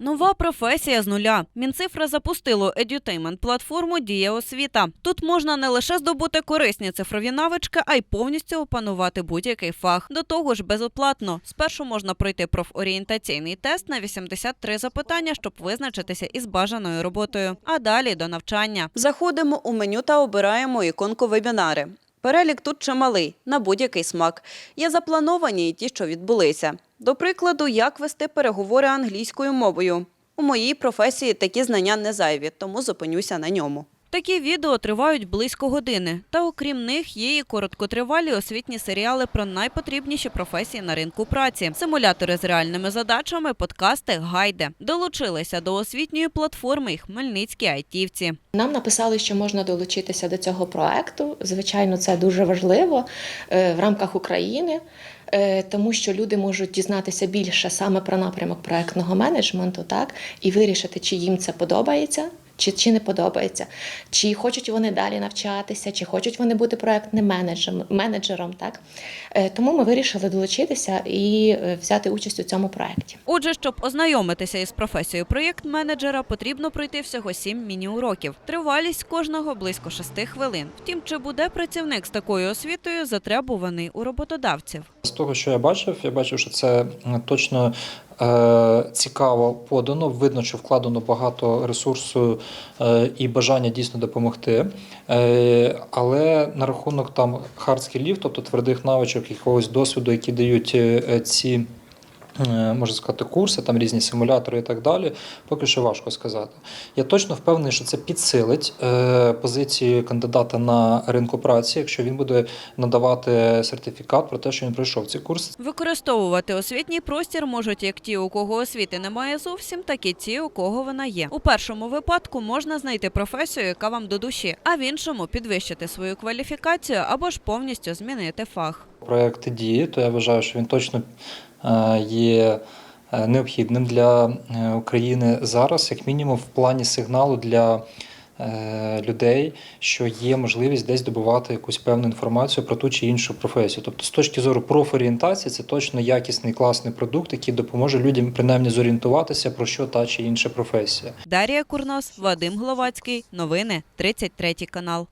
Нова професія з нуля. Мінцифра запустило едютеймент платформу Дія освіта. Тут можна не лише здобути корисні цифрові навички, а й повністю опанувати будь-який фах. До того ж, безоплатно. Спершу можна пройти профорієнтаційний тест на 83 запитання, щоб визначитися із бажаною роботою. А далі до навчання. Заходимо у меню та обираємо іконку вебінари. Перелік тут чималий, на будь-який смак. Є заплановані і ті, що відбулися. До прикладу, як вести переговори англійською мовою. У моїй професії такі знання не зайві, тому зупинюся на ньому. Такі відео тривають близько години. Та окрім них є і короткотривалі освітні серіали про найпотрібніші професії на ринку праці, симулятори з реальними задачами, подкасти, гайди. Долучилися до освітньої платформи і хмельницькі айтівці. Нам написали, що можна долучитися до цього проекту. Звичайно, це дуже важливо е, в рамках України, е, тому що люди можуть дізнатися більше саме про напрямок проектного менеджменту, так і вирішити, чи їм це подобається. Чи, чи не подобається, чи хочуть вони далі навчатися, чи хочуть вони бути проектним менеджером, менеджером так? Е, Тому ми вирішили долучитися і е, взяти участь у цьому проєкті. Отже, щоб ознайомитися із професією проєкт-менеджера, потрібно пройти всього сім міні-уроків. Тривалість кожного близько шести хвилин. Втім, чи буде працівник з такою освітою затребуваний у роботодавців? З того, що я бачив, я бачив, що це точно цікаво подано. Видно, що вкладено багато ресурсу е, і бажання дійсно допомогти. Е, але на рахунок там skillів, тобто твердих навичок, якогось досвіду, які дають е, е, ці. Е, Можна сказати, курси, там різні симулятори і так далі. Поки що важко сказати. Я точно впевнений, що це підсилить е, позицію кандидата на ринку праці, якщо він буде надавати сертифікат про те, що він пройшов ці курси. Використовувати освітній простір можуть як ті, у кого освіти немає зовсім, так і ті, у кого вона є. У першому випадку можна знайти професію, яка вам до душі, а в іншому підвищити свою кваліфікацію або ж повністю змінити фах. Проект дії, то я вважаю, що він точно е, є е, необхідним для е, України зараз, як мінімум, в плані сигналу для людей, що є можливість десь добувати якусь певну інформацію про ту чи іншу професію. Тобто, з точки зору профорієнтації, це точно якісний класний продукт, який допоможе людям принаймні зорієнтуватися про що та чи інша професія. Дарія Курнос, Вадим Гловацький. Новини 33 канал.